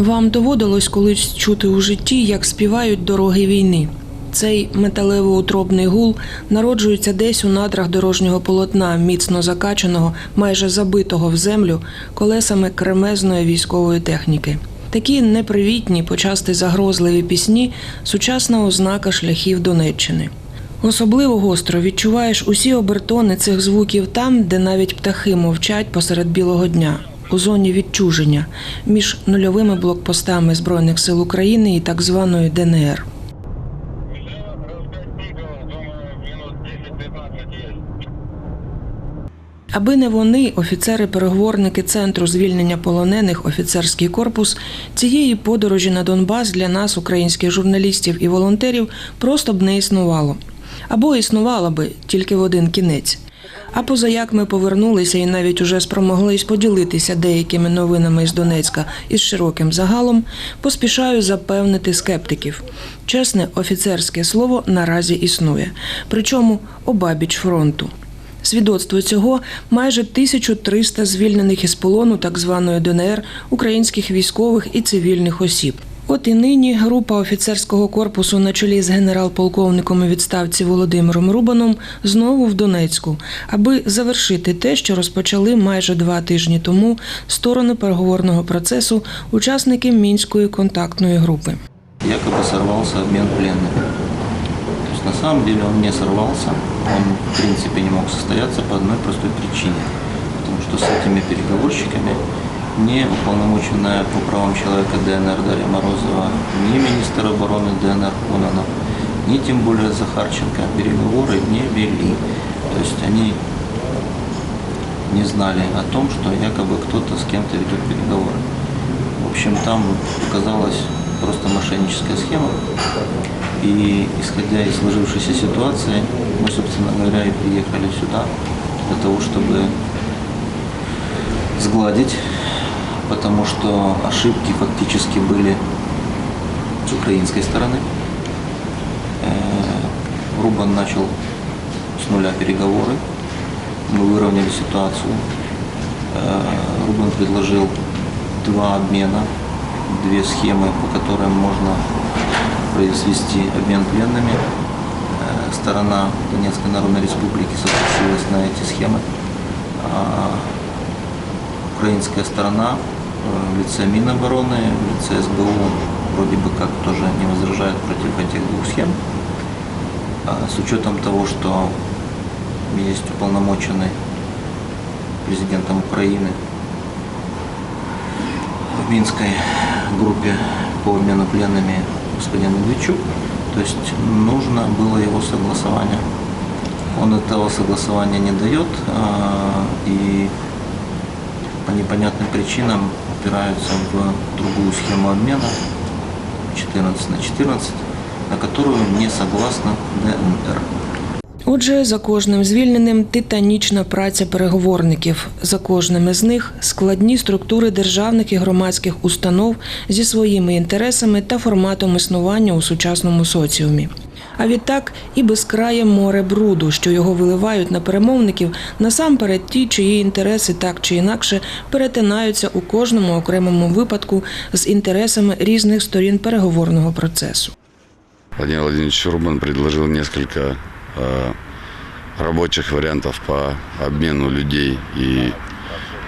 Вам доводилось колись чути у житті, як співають дороги війни. Цей металево-утробний гул народжується десь у надрах дорожнього полотна, міцно закачаного, майже забитого в землю колесами кремезної військової техніки. Такі непривітні, почасти загрозливі пісні сучасна ознака шляхів Донеччини. Особливо гостро відчуваєш усі обертони цих звуків там, де навіть птахи мовчать посеред білого дня, у зоні відчуження між нульовими блокпостами Збройних сил України і так званою ДНР. Аби не вони, офіцери-переговорники центру звільнення полонених, офіцерський корпус, цієї подорожі на Донбас для нас, українських журналістів і волонтерів, просто б не існувало. Або існувало би тільки в один кінець. А поза як ми повернулися і навіть уже спромоглись поділитися деякими новинами із Донецька із широким загалом, поспішаю запевнити скептиків. Чесне офіцерське слово наразі існує, причому обабіч фронту. Свідоцтво цього майже 1300 звільнених із полону так званої ДНР українських військових і цивільних осіб. От і нині група офіцерського корпусу на чолі з генерал-полковником у відставці Володимиром Рубаном знову в Донецьку, аби завершити те, що розпочали майже два тижні тому сторони переговорного процесу учасники мінської контактної групи. якобы сорвался обмен пленными. То есть на самом деле он не сорвался, он в принципе не мог состояться по одной простой причине. Потому что с этими переговорщиками не уполномоченная по правам человека ДНР Дарья Морозова, ни министр обороны ДНР Кононов, ни тем более Захарченко переговоры не вели. То есть они не знали о том, что якобы кто-то с кем-то ведет переговоры. В общем, там оказалась просто мошенническая схема. И исходя из сложившейся ситуации, мы, собственно говоря, и приехали сюда для того, чтобы сгладить, потому что ошибки фактически были с украинской стороны. Э, Рубан начал с нуля переговоры, мы выровняли ситуацию. Э, Рубан предложил два обмена, две схемы, по которым можно произвести обмен пленными. Э, Сторона Донецкой Народной Республики согласилась на эти схемы. А украинская сторона в лице Минобороны, в лице СБУ вроде бы как тоже не возражает против этих двух схем. А С учетом того, что есть уполномоченный президентом Украины в Минской группе по обмену пленными господин Медведчук. То есть нужно было его согласование. Он этого согласования не дает а, и по непонятным причинам упираются в другую схему обмена 14 на 14, на которую не согласна ДНР. Отже, за кожним звільненим титанічна праця переговорників. За кожним із них складні структури державних і громадських установ зі своїми інтересами та форматом існування у сучасному соціумі А відтак і безкрає море бруду, що його виливають на перемовників, насамперед ті, чиї інтереси так чи інакше перетинаються у кожному окремому випадку з інтересами різних сторін переговорного процесу. Владимир Владимирович Рубан предложил несколько э, рабочих вариантов по обмену людей и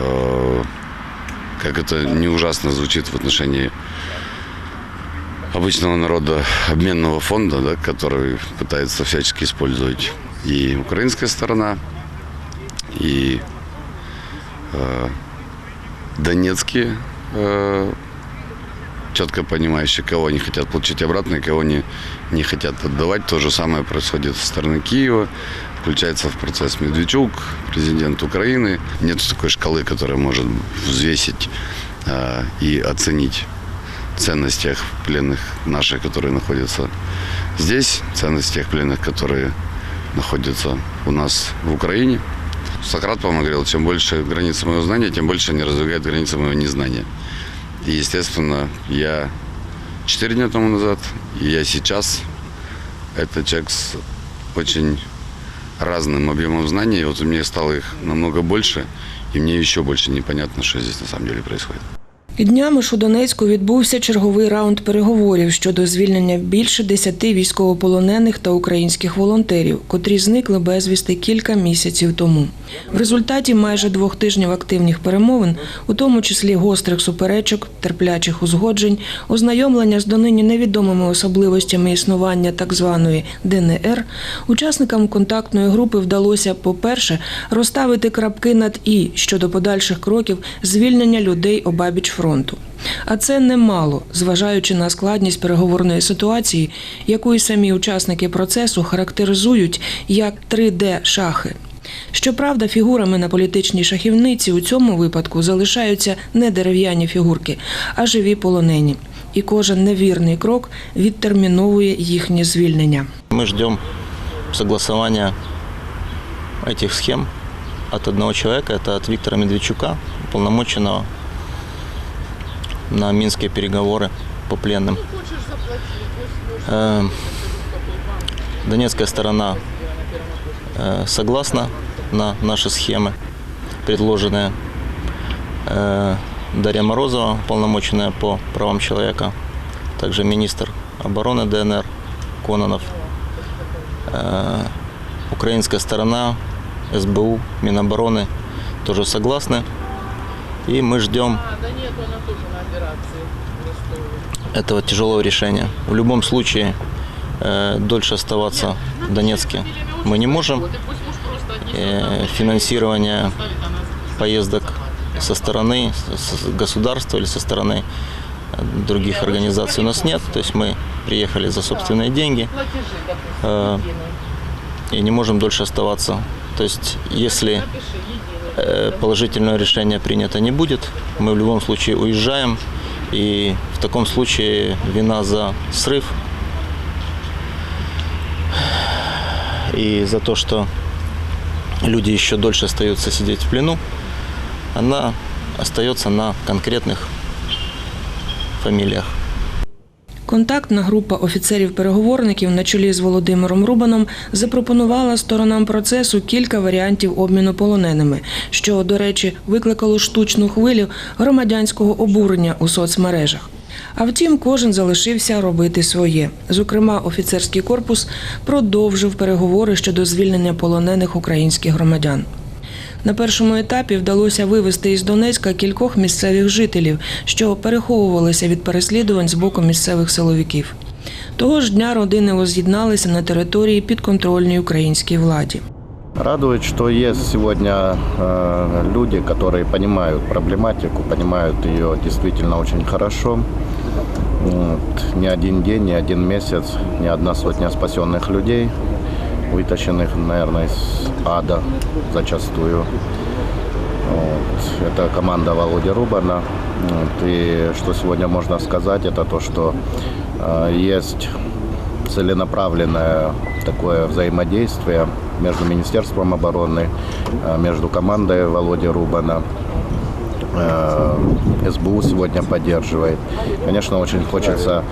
э, как это не ужасно звучит в отношении обычного народа обменного фонда, да, который пытается всячески использовать и украинская сторона, и э, донецкие э, четко понимающие, кого они хотят получить обратно и кого не, не хотят отдавать. То же самое происходит со стороны Киева. Включается в процесс Медведчук, президент Украины. Нет такой шкалы, которая может взвесить э, и оценить ценность тех пленных наших, которые находятся здесь, ценность тех пленных, которые находятся у нас в Украине. Сократ, по-моему, говорил, чем больше границы моего знания, тем больше они раздвигают границы моего незнания. И, естественно, я четыре дня тому назад, и я сейчас, это человек с очень разным объемом знаний. И вот у меня стало их намного больше, и мне еще больше непонятно, что здесь на самом деле происходит. Днями ж у Донецьку відбувся черговий раунд переговорів щодо звільнення більше десяти військовополонених та українських волонтерів, котрі зникли безвісти кілька місяців тому. В результаті майже двох тижнів активних перемовин, у тому числі гострих суперечок, терплячих узгоджень, ознайомлення з донині невідомими особливостями існування так званої ДНР, учасникам контактної групи вдалося, по-перше, розставити крапки над і щодо подальших кроків звільнення людей обабіч фронту А це немало, зважаючи на складність переговорної ситуації, яку і самі учасники процесу характеризують як 3D-шахи. Щоправда, фігурами на політичній шахівниці у цьому випадку залишаються не дерев'яні фігурки, а живі полонені. І кожен невірний крок відтерміновує їхнє звільнення. Мы ждем согласования этих схем от одного человека, это от Виктора Медведчука, уполномоченного на минские переговоры по пленным. Э, Донецкая сторона э, согласна на наши схемы, предложенные. Э, Дарья Морозова, уполномоченная по правам человека, также министр обороны ДНР Кононов, Украинская сторона, СБУ, Минобороны тоже согласны. И мы ждем этого тяжелого решения. В любом случае, э, дольше оставаться в Донецке мы не можем. Э, финансирование поездок со стороны государства или со стороны других организаций у нас нет. То есть мы приехали за собственные деньги э, и не можем дольше оставаться. То есть если э, положительного решения принято не будет, мы в любом случае уезжаем. И в таком случае вина за срыв и за то, что люди еще дольше остаются сидеть в плену, она остается на конкретных фамилиях. Контактна група офіцерів-переговорників на чолі з Володимиром Рубаном запропонувала сторонам процесу кілька варіантів обміну полоненими, що, до речі, викликало штучну хвилю громадянського обурення у соцмережах. А втім, кожен залишився робити своє. Зокрема, офіцерський корпус продовжив переговори щодо звільнення полонених українських громадян. На першому етапі вдалося вивезти із Донецька кількох місцевих жителів, що переховувалися від переслідувань з боку місцевих силовиків. Того ж дня родини воз'єдналися на території підконтрольній українській владі. Радует, что есть сегодня э, люди, которые понимают проблематику, понимают ее действительно очень хорошо. Вот. Ни один день, ни один месяц, ни одна сотня спасенных людей, Вытащенных, наверное, из ада зачастую. Вот. Это команда Володи Рубана. Вот. И что сегодня можно сказать, это то, что э, есть целенаправленное такое взаимодействие между Министерством обороны, э, между командой Володи Рубана. Э, СБУ сегодня поддерживает. Конечно, очень хочется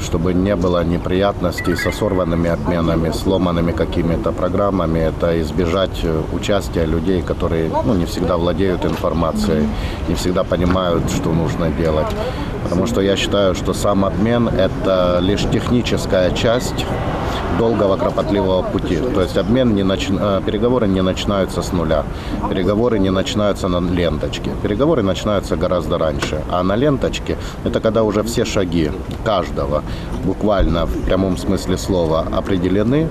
чтобы не было неприятностей со сорванными обменами, сломанными какими-то программами. Это избежать э, участия людей, которые ну, не всегда владеют информацией, не всегда понимают, что нужно делать. Потому что я считаю, что сам обмен – это лишь техническая часть долгого, кропотливого пути. То есть обмен не нач... э, переговоры не начинаются с нуля. Переговоры не начинаются на ленточке. Переговоры начинаются гораздо раньше. А на ленточке это когда уже все шаги каждого буквально в прямом смысле слова определены.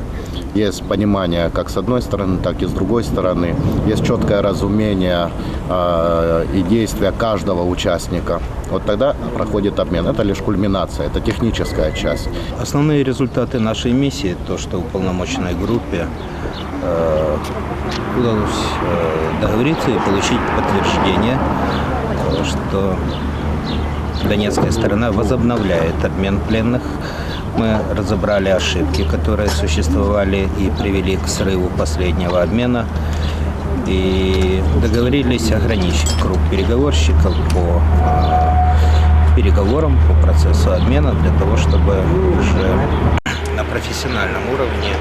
Есть понимание как с одной стороны, так и с другой стороны. Есть четкое разумение э, и действия каждого участника. Вот тогда проходит обмен. Это лишь кульминация, это техническая часть. Основные результаты нашей миссии, то, что уполномоченной группе э, удалось э, договориться и получить подтверждение, э, что донецкая сторона возобновляет обмен пленных. Мы разобрали ошибки, которые существовали и привели к срыву последнего обмена. И договорились ограничить круг переговорщиков по э, переговорам, по процессу обмена, для того, чтобы уже профессиональном уровне э,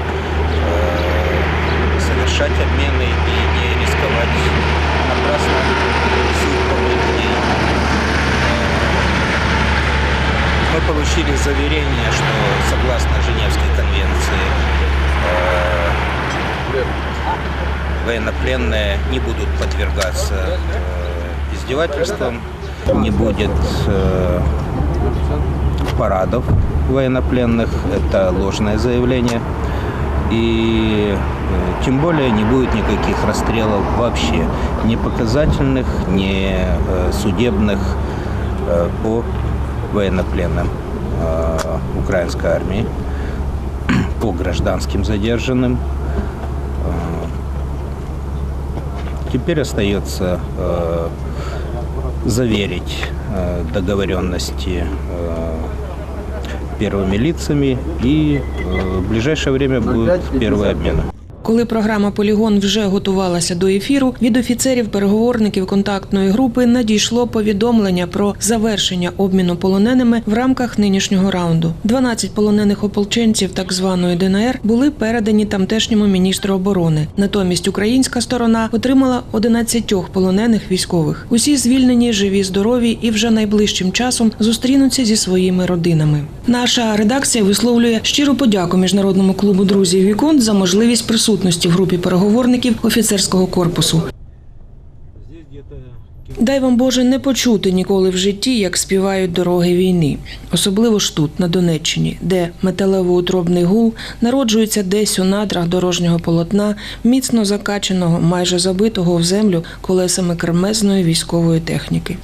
совершать обмены и не рисковать напрасно судьбами людей. Э, мы получили заверение, что согласно Женевской конвенции э, военнопленные не будут подвергаться э, издевательствам, не будет э, парадов военнопленных, это ложное заявление. И э, тем более не будет никаких расстрелов вообще, ни показательных, ни э, судебных э, по военнопленным украинской армии, по гражданским задержанным. Теперь остается заверить договоренности первыми лицами и э, в ближайшее время будут первые обмены. Коли програма Полігон вже готувалася до ефіру, від офіцерів-переговорників контактної групи надійшло повідомлення про завершення обміну полоненими в рамках нинішнього раунду. 12 полонених ополченців так званої ДНР були передані тамтешньому міністру оборони. Натомість українська сторона отримала 11 полонених військових. Усі звільнені, живі, здорові і вже найближчим часом зустрінуться зі своїми родинами. Наша редакція висловлює щиру подяку міжнародному клубу друзів Віконт за можливість присутності в групі переговорників офіцерського корпусу. Дай вам Боже не почути ніколи в житті, як співають дороги війни, особливо ж тут, на Донеччині, де металево-утробний гул народжується десь у надрах дорожнього полотна, міцно закачаного, майже забитого в землю колесами кремезної військової техніки.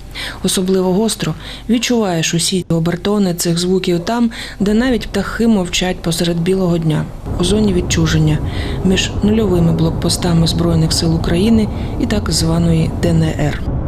Особливо гостро відчуваєш усі обертони цих звуків там, де навіть птахи мовчать посеред білого дня, у зоні відчуження між нульовими блокпостами Збройних сил України і так званої ДНР.